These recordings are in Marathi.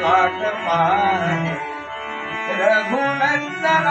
વાટ પાને રઘુનંદના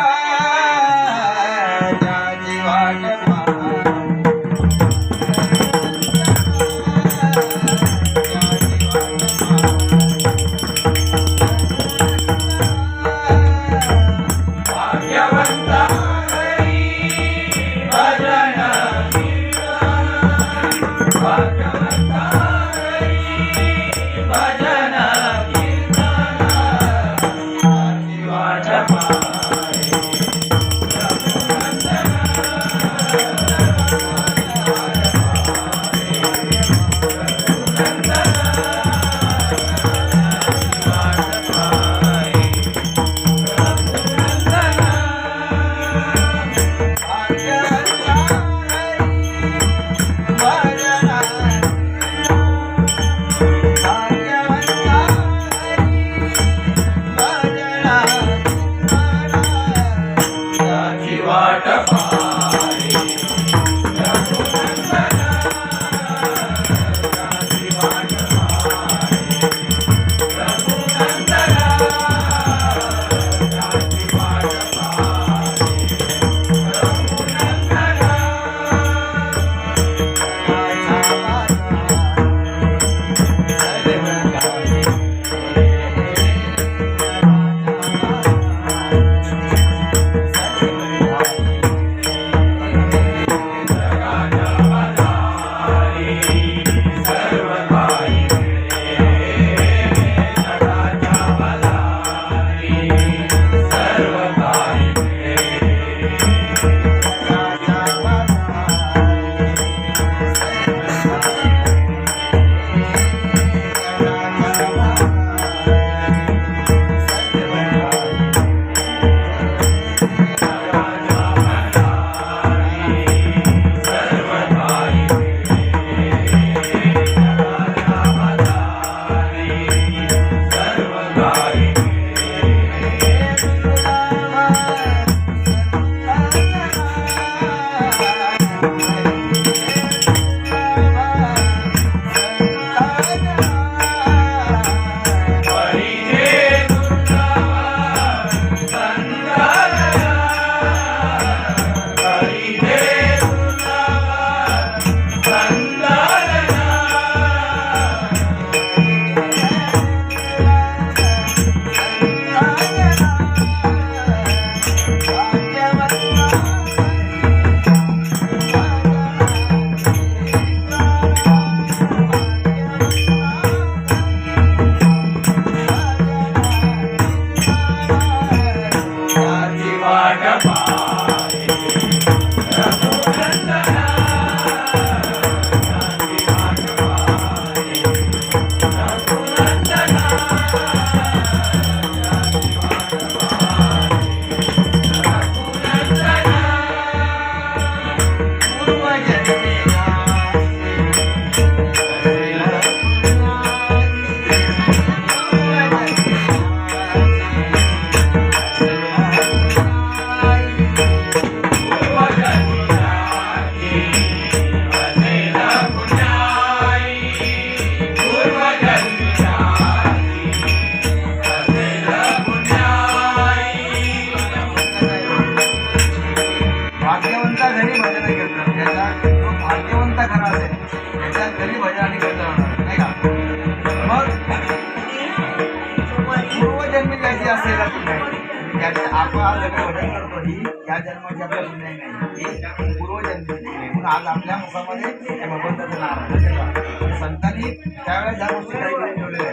ही या जन्माची आपल्या पुण्य नाही. पूर्वजन्मी म्हणून आज आपल्या मुखामध्ये त्या भगवंताचं नाव संतांनी त्यावेळेस ह्या गोष्टी काही ठेवलेल्या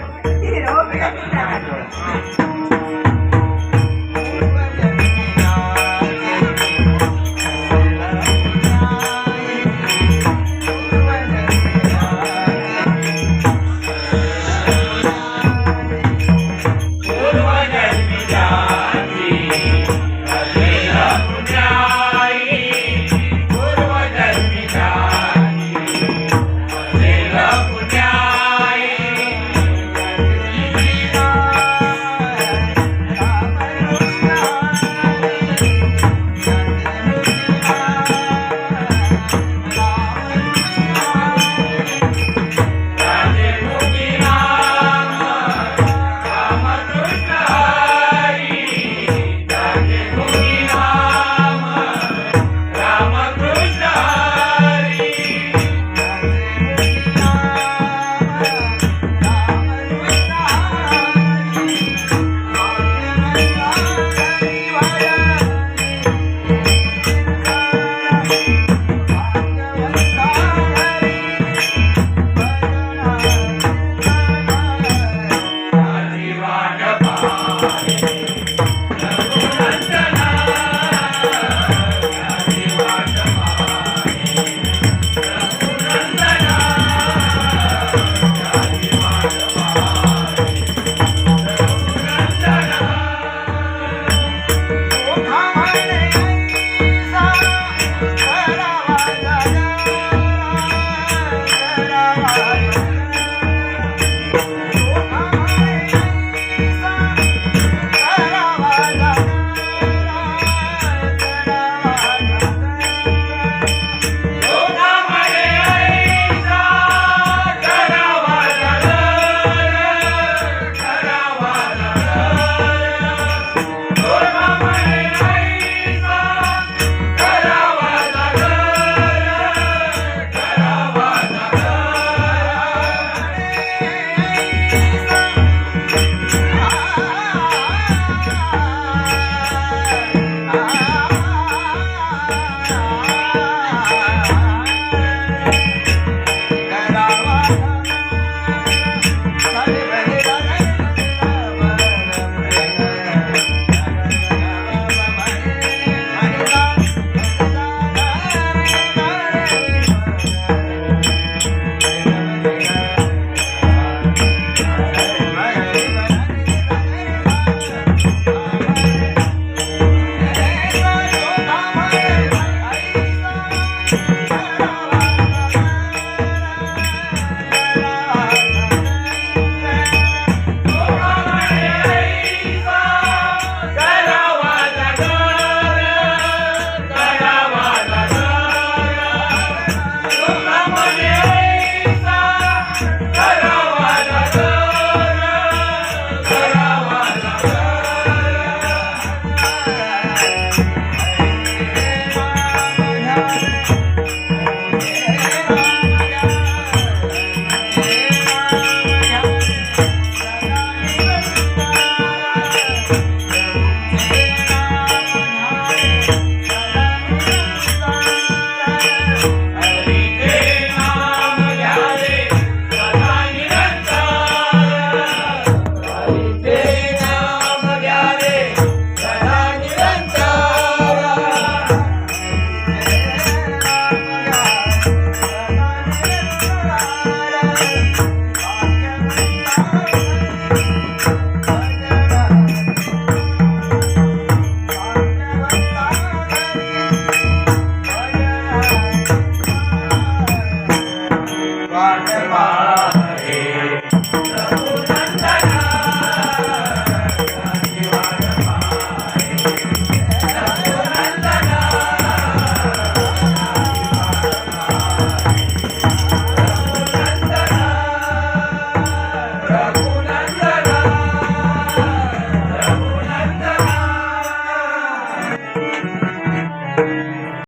आहेत. Hey.